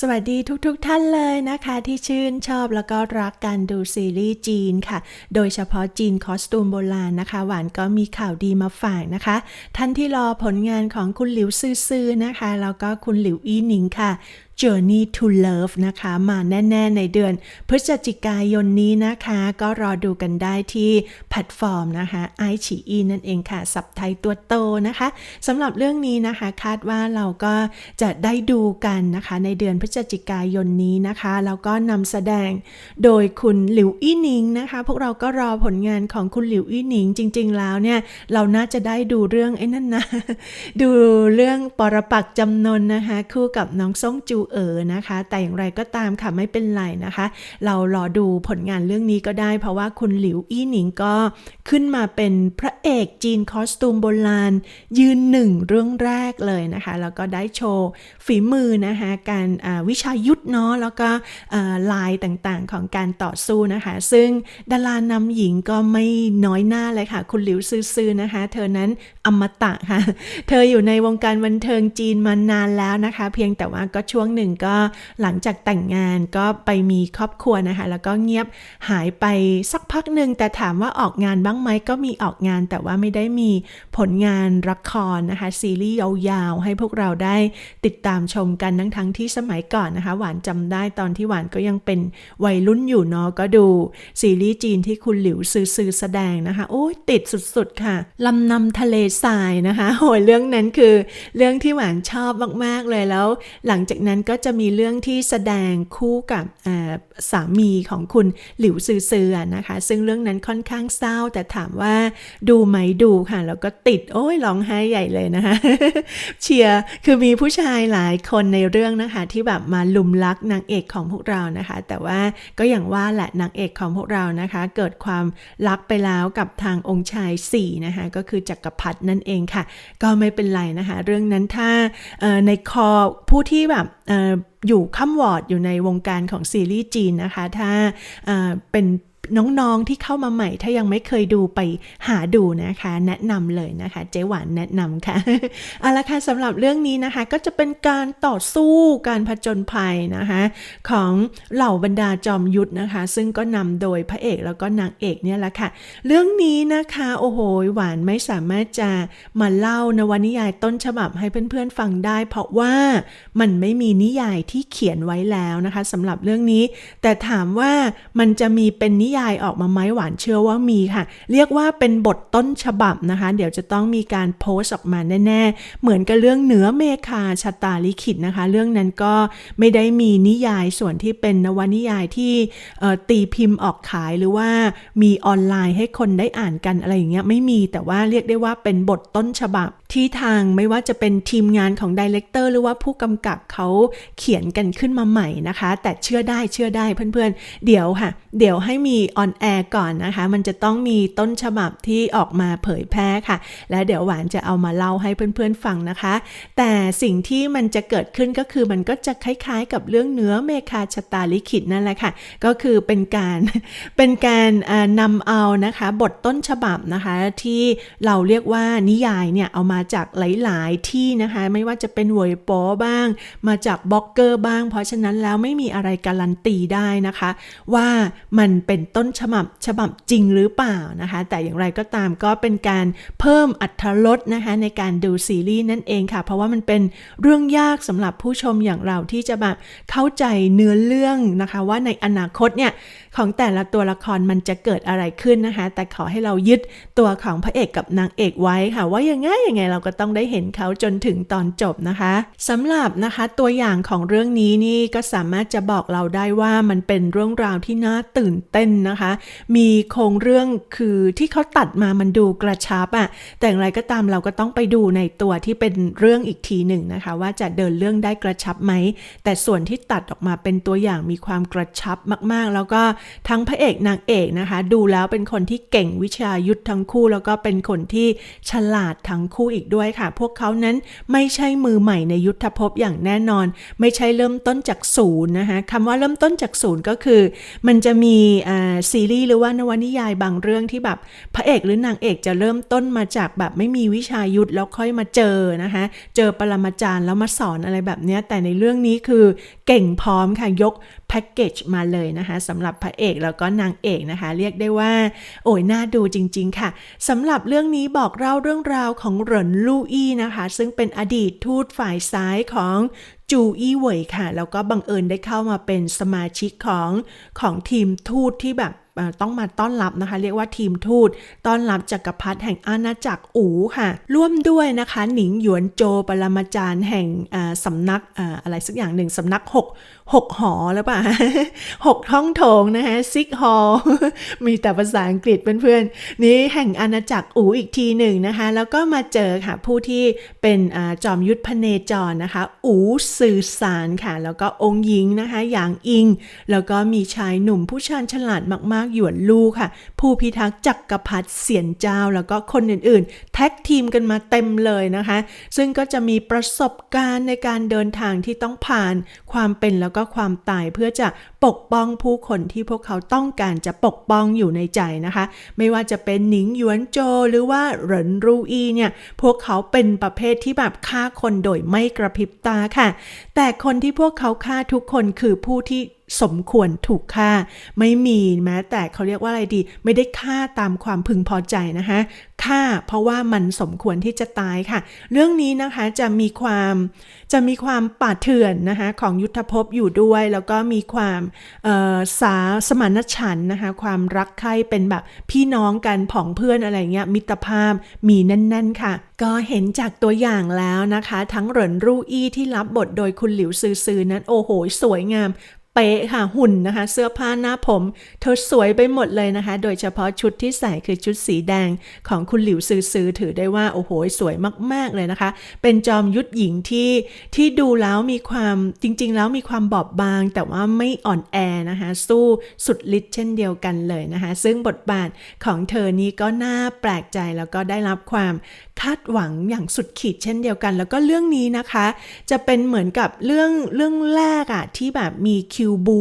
สวัสดีทุกๆทท่านเลยนะคะ ที่ชื่นชอบแล้วก็รักการดูซีรีส์จีนค่ะ โดยเฉพาะจีนคอสตูมโบราณนะคะ หวานก็มีข่าวดีมาฝากนะคะ ท่านที่รอผลงานของคุณหลิวซื่อๆนะคะแล้วก็คุณหลิวอี้หนิงค่ะ Journey to Love นะคะ มาแน่ ๆ ในเดือนพฤศจิกายนนี้นะคะ ก็รอดูกันได้ที่แพลตฟอร์มนะคะไอฉีอีนั่นเองค่ะ สับไทยตัวโตนะคะสำหรับเรื่องนี้นะคะ คาดว่าเราก็จะได้ดูกันนะคะ ในเดือนพฤศจิกายนนี้นะคะ แล้วก็นำแสดงโดยคุณหลิวอี้หนิงนะคะ พวกเราก็รอผลงานของคุณหลิวอี้หนิง จริง ๆ แล้วเนี่ย เราน่าจะได้ดูเรื่องไอ้นั่นนะ ดูเรื่องปรปักจำนนนะคะ คู่กับน้องซ่งจูเอ๋อนะคะ แต่อย่างไรก็ตามค่ะไม่เป็นไรนะคะ เรารอดูผลงานเรื่องนี้ก็ได้ เพราะว่าคุณหลิวอี้หนิงก็ขึ้นมาเป็นพระเอกจีนคอสตูมโบราณ ยืนหนึ่งเรื่องแรกเลยนะคะ แล้วก็ได้โชว์ฝีมือนะคะการวิชายุทธเนาะแล้วก็ลายต่างๆของการต่อสู้นะคะ ซึ่งดารานำหญิงก็ไม่น้อยหน้าเลยค่ะ คุณหลิวซื่อๆนะคะ เธอนั้นอมตะค่ะ เธออยู่ในวงการบันเทิงจีนมานานแล้วนะคะ เพียงแต่ว่าก็ช่วงหนึ่งก็หลังจากแต่งงานก็ไปมีครอบครัวนะคะ แล้วก็เงียบหายไปสักพักหนึ่งแต่ถามว่าออกงานบ้างไหมก็มีออกงานแต่ว่าไม่ได้มีผลงานละครนะคะ ซีรีส์ยาวๆ ให้พวกเราได้ติดตามชมกันทั้งทั้งที่สมัยก่อนนะคะ หวานจำได้ตอนที่หวานก็ยังเป็นวัยรุ่นอยู่เนาะก็ดู ซีรีส์จีนที่คุณหลิวซือๆแสดงนะคะ โอ้ยติดสุดๆค่ะลำนำทะเลทรายนะคะโหยเรื่องนั้นคือ เรื่องที่หวานชอบมากๆเลยแล้ว หลังจากนั้นก็จะมีเรื่องที่แสดงคู่กับสามีของคุณหลิวซือๆอนะคะ ซึ่งเรื่องนั้นค่อนข้างเศร้า แต่ถามว่าดูไหมดูค่ะ แล้วก็ติดโอ้ยร้องไห้ใหญ่เลยนะคะ เชียร์คือมีผู้ชายหลายคนในเรื่องนะคะ ที่แบบมาลุมรักนางเอกของพวกเรานะคะ แต่ว่าก็อย่างว่าแหละนางเอกของพวกเรานะคะ เกิดความรักไปแล้วกับทางองค์ชาย4นะคะก็คือจักรพรรดินั่นเองค่ะ ก็ไม่เป็นไรนะคะ เรื่องนั้นถ้าในคอผู้ที่แบบเอยู่ค้ำวอร์ดอยู่ในวงการของซีรีส์จีนนะคะ ถ้าเป็น น้องๆที่เข้ามาใหม่ถ้ายังไม่เคยดูไปหาดูนะคะ แนะนำเลยนะคะ เจ๊หวานแนะนำค่ะเอาละค่ะสำหรับเรื่องนี้นะคะ ก็จะเป็นการต่อสู้การผจญภัยนะคะ ของเหล่าบรรดาจอมยุทธนะคะ ซึ่งก็นำโดยพระเอกแล้วก็นางเอกเนี่ยแหละค่ะ เรื่องนี้นะคะโอ้โหหวานไม่สามารถจะมาเล่านวนิยายต้นฉบับให้เพื่อนๆฟังได้ เพราะว่ามันไม่มีนิยายที่เขียนไว้แล้วนะคะสำหรับเรื่องนี้ แต่ถามว่ามันจะมีเป็นนิยายออกมาไหมหวานเชื่อว่ามีค่ะ เรียกว่าเป็นบทต้นฉบับนะคะ เดี๋ยวจะต้องมีการโพสต์ออกมาแน่ ๆ เหมือนกับเรื่องเหนือเมฆาชะตาลิขิตนะคะ เรื่องนั้นก็ไม่ได้มีนิยายส่วนที่เป็นนวนิยายที่ตีพิมพ์ออกขายหรือว่ามีออนไลน์ให้คนได้อ่านกันอะไรอย่างเงี้ยไม่มีแต่ว่าเรียกได้ว่าเป็นบทต้นฉบับที่ทางไม่ว่าจะเป็นทีมงานของดีเลกเตอร์หรือว่าผู้กำกับเขาเขียนกันขึ้นมาใหม่นะคะ แต่เชื่อได้เชื่อได้เพื่อนๆ เดี๋ยวค่ะ เดี๋ยวให้มีออนแอร์ก่อนนะคะ มันจะต้องมีต้นฉบับที่ออกมาเผยแพร่ค่ะ และเดี๋ยวหวานจะเอามาเล่าให้เพื่อนๆฟังนะคะ แต่สิ่งที่มันจะเกิดขึ้นก็คือมันก็จะคล้ายๆ กับเรื่องเนื้อเมคาชะตาลิขิตนั่นแหละค่ะ ก็คือเป็นการเป็นการนำเอานะคะบทต้นฉบับนะคะที่เราเรียกว่านิยายเนี่ยเอามาจากหลายๆที่นะคะ ไม่ว่าจะเป็นเวยโป้บ้าง มาจากบล็อกเกอร์บ้าง เพราะฉะนั้นแล้วไม่มีอะไรการันตีได้นะคะ ว่ามันเป็นต้นฉบับฉบับจริงหรือเปล่านะคะ แต่อย่างไรก็ตามก็เป็นการเพิ่มอัตรสนะคะในการดูซีรีส์นั่นเองค่ะ เพราะว่ามันเป็นเรื่องยากสำหรับผู้ชมอย่างเราที่จะแบบเข้าใจเนื้อเรื่องนะคะ ว่าในอนาคตเนี่ย ของแต่ละตัวละครมันจะเกิดอะไรขึ้นนะคะ แต่ขอให้เรายึดตัวของพระเอกกับนางเอกไว้ค่ะ ว่ายังไงยังไงเราก็ต้องได้เห็นเขาจนถึงตอนจบนะคะสำหรับนะคะตัวอย่างของเรื่องนี้นี่ก็สามารถจะบอกเราได้ว่ามันเป็นเรื่องราวที่น่าตื่นเต้นนะคะ มีโครงเรื่องคือที่เขาตัดมามันดูกระชับอะแต่อย่างไรก็ตามเราก็ต้องไปดูในตัวที่เป็นเรื่องอีกทีหนึ่งนะคะ ว่าจะเดินเรื่องได้กระชับไหม แต่ส่วนที่ตัดออกมาเป็นตัวอย่างมีความกระชับมากๆ แล้วก็ทั้งพระเอกนางเอกนะคะ ดูแล้วเป็นคนที่เก่งวิชายุทธทั้งคู่ แล้วก็เป็นคนที่ฉลาดทั้งคู่อีกด้วยค่ะ พวกเขานั้นไม่ใช่มือใหม่ในยุทธภพอย่างแน่นอน ไม่ใช่เริ่มต้นจากศูนย์นะคะคำว่าเริ่มต้นจากศูนย์ก็คือ มันจะมีอ่าซีรีส์หรือว่านวนิยายบางเรื่องที่แบบพระเอกหรือนางเอกจะเริ่มต้นมาจากแบบไม่มีวิชายุทธแล้วค่อยมาเจอนะคะ เจอปรมาจารย์แล้วมาสอนอะไรแบบนี้แต่ในเรื่องนี้คือเก่งพร้อมค่ะยกแพ็กเกจมาเลยนะคะสำหรับพระเอกแล้วก็นางเอกนะคะ เรียกได้ว่า โอ้ยน่าดูจริง ๆ ค่ะสำหรับเรื่องนี้บอกเล่าเรื่องราวของเหรินลู่อี้นะคะ ซึ่งเป็นอดีตทูตฝ่ายซ้ายของจูอี้เหวยค่ะ แล้วก็บังเอิญได้เข้ามาเป็นสมาชิกของของทีมทูตที่แบบต้องมาต้อนรับนะคะ เรียกว่าทีมทูตต้อนรับจักรพรรดิแห่งอาณาจักรอูค่ะ ร่วมด้วยนะคะ หนิงหยวนโจปรมาจารย์แห่งสำนักออะไรสักอย่างหนึ่งสำนักหกหกหอหรือเปล่าหกท้องโถงนะคะซิกฮอลมีแต่ภาษาอังกฤษเพื่อนๆ นี้แห่งอาณาจักรอูอีกทีหนึ่งนะคะ แล้วก็มาเจอค่ะ ผู้ที่เป็นอจอมยุทธพเนจรนะคะ อูสื่อสารค่ะ แล้วก็องค์หญิงนะคะ อย่างอิง แล้วก็มีชายหนุ่มผู้ชาญฉลาดมากๆ หยวนลู่ค่ะ ผู้พิทักษ์จักรพรรดิเสียนเจ้า แล้วก็คนอื่นๆ แท็กทีมกันมาเต็มเลยนะคะ ซึ่งก็จะมีประสบการณ์ในการเดินทางที่ต้องผ่านความเป็นแล้วก็ความตายเพื่อจะปกป้องผู้คนที่พวกเขาต้องการจะปกป้องอยู่ในใจนะคะ ไม่ว่าจะเป็นหนิงหยวนโจหรือว่าเหรินรูอีเนี่ยพวกเขาเป็นประเภทที่แบบฆ่าคนโดยไม่กระพริบตาค่ะ แต่คนที่พวกเขาฆ่าทุกคนคือผู้ที่ สมควรถูกฆ่า ไม่มีแม้แต่เขาเรียกว่าอะไรดี ไม่ได้ฆ่าตามความพึงพอใจนะคะฆ่าเพราะว่ามันสมควรที่จะตายค่ะ เรื่องนี้นะคะจะมีความจะมีความป่าดเถื่อนนะคะของยุทธภพอยู่ด้วย แล้วก็มีความสาสมานฉันนะคะความรักใคร่เป็นแบบพี่น้องกันผองเพื่อนอะไรเงี้ยมิตรภาพมีแน่น ๆค่ะ ก็เห็นจากตัวอย่างแล้วนะคะ ทั้งเหรินรู่อี้ที่รับบทโดยคุณหลิวซือซือนั้นโอ้โห สวยงาม เป๊ะค่ะหุ่นนะคะ เสื้อผ้าหน้าผม เธอสวยไปหมดเลยนะคะ โดยเฉพาะชุดที่ใส่คือชุดสีแดงของคุณหลิวซือซือถือได้ว่าโอ้โหสวยมาก ๆ เลยนะคะ เป็นจอมยุทธหญิงที่ที่ดูแล้วมีความจริง ๆ แล้วมีความบอบบาง แต่ว่าไม่อ่อนแอนะคะ สู้สุดฤทธิ์เช่นเดียวกันเลยนะคะ ซึ่งบทบาทของเธอนี้ก็น่าแปลกใจแล้วก็ได้รับความ คาดหวังอย่างสุดขีดเช่นเดียวกัน แล้วก็เรื่องนี้นะคะ จะเป็นเหมือนกับเรื่องเรื่องแรกอะที่แบบมีคิวบู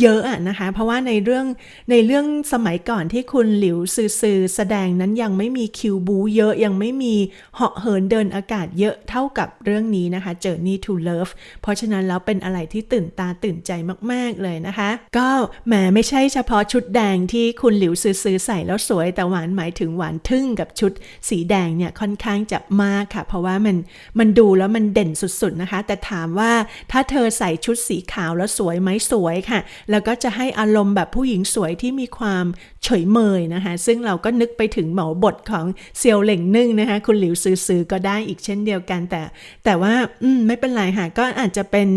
เยอะอะนะคะ เพราะว่าในเรื่องในเรื่องสมัยก่อนที่คุณหลิวซือซือแสดงนั้นยังไม่มีคิวบูเยอะยังไม่มีเหาะเหินเดินอากาศเยอะเท่ากับเรื่องนี้นะคะ Journey to Love เพราะฉะนั้นแล้วเป็นอะไรที่ตื่นตาตื่นใจมาก ๆ เลยนะคะ ก็แหมไม่ใช่เฉพาะชุดแดงที่คุณหลิวซือซือใส่แล้วสวยแต่หวานหมายถึงหวานทึ่งกับชุดสีแดงเนี่ยค่อนข้างจะมากค่ะ เพราะว่ามันมันดูแล้วมันเด่นสุดๆนะคะ แต่ถามว่าถ้าเธอใส่ชุดสีขาวแล้วสวยไหมสวยค่ะ แล้วก็จะให้อารมณ์แบบผู้หญิงสวยที่มีความเฉยเมยนะคะ ซึ่งเราก็นึกไปถึงเหมาบทของเซียวเหล่งนึ่งนะคะ คุณหลิวซือซือก็ได้อีกเช่นเดียวกัน แต่ แต่ว่าอืมไม่เป็นไรค่ะ ก็อาจจะเป็น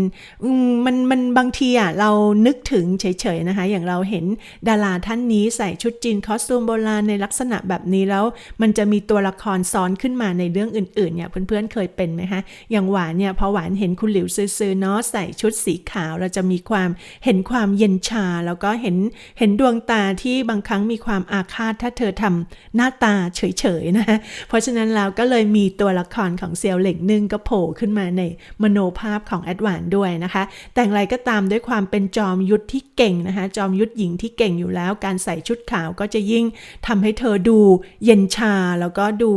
มมันมันบางทีอะเรานึกถึงเฉยๆนะคะ อย่างเราเห็นดาราท่านนี้ใส่ชุดจีนคอสตูมโบราณในลักษณะแบบนี้แล้ว มันจะมีตัวละครซ้อนขึ้นมาในเรื่องอื่นๆเนี่ยเพื่อนๆเคยเป็นไหมคะอย่างหวานเนี่ยพอหวานเห็นคุณหลิวซื้อๆเนาะใส่ชุดสีขาวเราจะมีความเห็นความเย็นชา แล้วก็เห็นเห็นดวงตาที่บางครั้งมีความอาฆาตถ้าเธอทำหน้าตาเฉยๆนะคะเพราะฉะนั้นเราก็เลยมีตัวละครของเซียวเหล่งหนึ่งก็โผล่ขึ้นมาในมโนภาพของแอดวานด้วยนะคะ แต่อย่างไรก็ตามด้วยความเป็นจอมยุทธที่เก่งนะคะ จอมยุทธหญิงที่เก่งอยู่แล้ว การใส่ชุดขาวก็จะยิ่งทำให้เธอดูเย็นชาแล้วก็ดู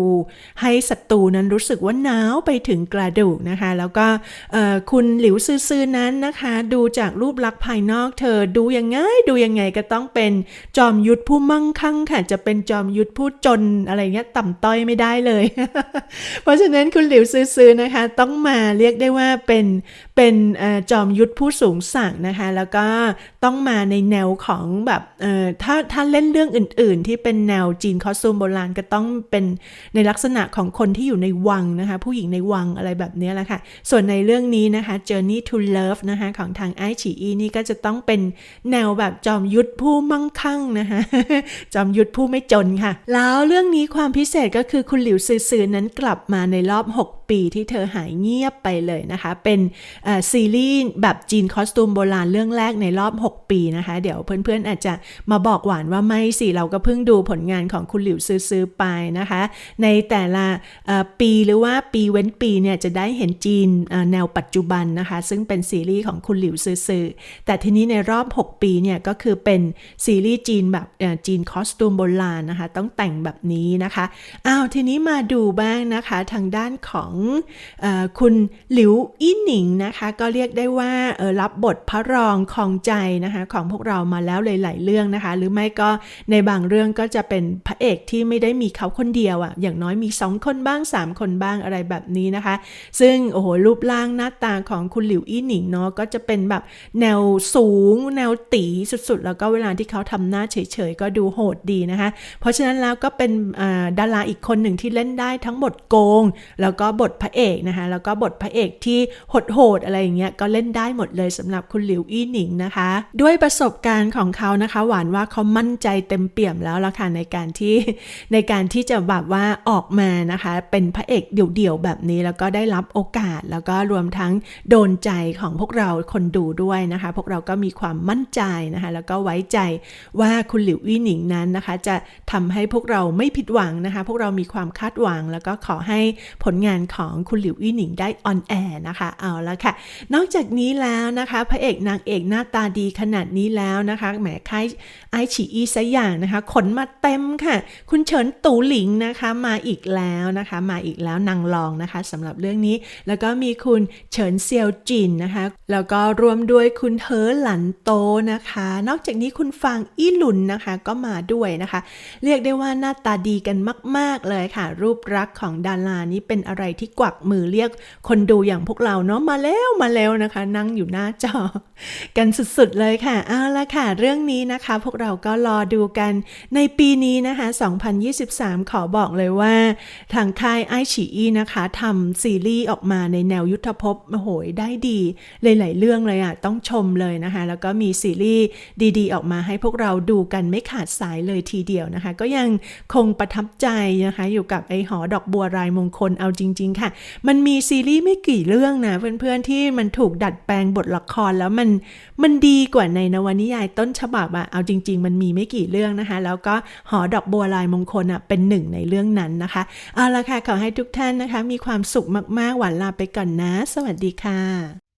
ให้ศัตรูนั้นรู้สึกว่าหนาวไปถึงกระดูกนะคะ แล้วก็คุณหลิวซื่อๆนั้นนะคะ ดูจากรูปลักษณ์ภายนอกเธอดูยังไงดูยังไงก็ต้องเป็นจอมยุทธผู้มั่งคั่งค่ะจะเป็นจอมยุทธผู้จนอะไรเงี้ยต่ำต้อยไม่ได้เลย เพราะฉะนั้นคุณหลิวซื่อๆนะคะ ต้องมาเรียกได้ว่าเป็นเป็นอจอมยุทธผู้สูงศักดิ์นะคะ แล้วก็ต้องมาในแนวของแบบถ้าถ้าเล่นเรื่องอื่น ๆ ที่เป็นแนวจีนคอสตูมโบราณก็ต้องเป็นในลักษณะณะของคนที่อยู่ในวังนะคะ ผู้หญิงในวังอะไรแบบนี้แหละค่ะ ส่วนในเรื่องนี้นะคะ Journey to Love นะคะของทางไอฉีอีนี่ก็จะต้องเป็นแนวแบบจอมยุทธผู้มั่งคั่งนะคะจอมยุทธผู้ไม่จนค่ะ แล้วเรื่องนี้ความพิเศษก็คือคุณหลิวซือซือนั้นกลับมาในรอบ 6 ปีที่เธอหายเงียบไปเลยนะคะ เป็นซีรีส์แบบจีนคอสตูมโบราณเรื่องแรกในรอบ 6 ปีนะคะ เดี๋ยวเพื่อนๆอาจจะมาบอกหวานว่าไม่สิ เราก็เพิ่งดูผลงานของคุณหลิวซือซือไปนะคะ ในแต่ละปีหรือว่าปีเว้นปีเนี่ยจะได้เห็นจีนแนวปัจจุบันนะคะ ซึ่งเป็นซีรีส์ของคุณหลิวซือซือแต่ทีนี้ในรอบ 6 ปีเนี่ยก็คือเป็นซีรีส์จีนแบบจีนคอสตูมโบราณนะคะ ต้องแต่งแบบนี้นะคะอ้าวทีนี้มาดูบ้างนะคะทางด้านของออคุณหลิวอี้หนิงนะคะ ก็เรียกได้ว่ารับบทพระรองของใจนะคะของพวกเรามาแล้วหลาย ๆ เรื่องนะคะ หรือไม่ก็ในบางเรื่องก็จะเป็นพระเอกที่ไม่ได้มีเขาคนเดียวอะ่ะอย่างน้อยมี 2 คนบ้าง 3 คนบ้างอะไรแบบนี้นะคะ ซึ่งโอ้โหรูปร่างหน้าตาของคุณหลิวอี้หนิงเนาะก็จะเป็นแบบแนวสูง แนวตีสุด ๆ แล้วก็เวลาที่เขาทำหน้าเฉย ๆ ก็ดูโหดดีนะคะ เพราะฉะนั้นแล้วก็เป็นดาราอีกคนหนึ่งที่เล่นได้ทั้งบทโกง แล้วก็บทพระเอกนะคะ แล้วก็บทพระเอกที่โหดๆอะไรอย่างเงี้ยก็เล่นได้หมดเลยสำหรับคุณหลิวอี้หนิงนะคะ ด้วยประสบการณ์ของเขานะคะ หวานว่าเขามั่นใจเต็มเปี่ยมแล้วละค่ะในการที่ในการที่จะแบบว่าออกมานะคะ เป็นพระเอกเดี่ยวๆแบบนี้แล้วก็ได้รับโอกาส แล้วก็รวมทั้งโดนใจของพวกเราคนดูด้วยนะคะ พวกเราก็มีความมั่นใจนะคะ แล้วก็ไว้ใจว่าคุณหลิวอี้หนิงนั้นนะคะ จะทำให้พวกเราไม่ผิดหวังนะคะ พวกเรามีความคาดหวัง แล้วก็ขอให้ผลงานของคุณหลิวอี้หนิงได้ออนแอร์นะคะ เอาละค่ะ นอกจากนี้แล้วนะคะ พระเอกนางเอกหน้าตาดีขนาดนี้แล้วนะคะแหมค่ายไอฉีอีซะอย่างนะคะ ขนมาเต็มค่ะ คุณเฉินตู่หลิงนะคะมาอีกแล้วนะคะ มาอีกแล้วนางรองนะคะสำหรับเรื่องนี้ แล้วก็มีคุณเฉินเซียวจินนะคะ แล้วก็รวมด้วยคุณเฮอหลันโตนะคะ นอกจากนี้คุณฟางอี้หลุนนะคะก็มาด้วยนะคะ เรียกได้ว่าหน้าตาดีกันมาก ๆเลยค่ะ รูปรักษ์ของดารานี้เป็นอะไรที่กวักมือเรียกคนดูอย่างพวกเราเนาะมาแล้วมาแล้วนะคะ นั่งอยู่หน้าจอ กันสุดๆเลยค่ะเอาละค่ะ เรื่องนี้นะคะ พวกเราก็รอดูกันในปีนี้นะคะ 2023 ขอบอกเลยว่า ทางค่ายไอฉีอีนะคะทำซีรีส์ออกมาในแนวยุทธภพโอ้โหได้ดีหลายๆเรื่องเลยอะต้องชมเลยนะคะ แล้วก็มีซีรีส์ดีๆ ออกมาให้พวกเราดูกันไม่ขาดสายเลยทีเดียวนะคะ ก็ยังคงประทับใจนะคะ อยู่กับไอหอดอกบัวรายมงคลเอาจริงๆค่ะ มันมีซีรีส์ไม่กี่เรื่องนะเพื่อนๆที่มันถูกดัดแปลงบทละครแล้วมันมันดีกว่าในนวนิยายต้นฉบับอะเอาจริง ๆ มันมีไม่กี่เรื่องนะคะ แล้วก็หอดอกบัวลายมงคลอะเป็นหนึ่งในเรื่องนั้นนะคะเอาละค่ะขอให้ทุกท่านนะคะ มีความสุขมากๆหวานลาไปก่อนนะ สวัสดีค่ะ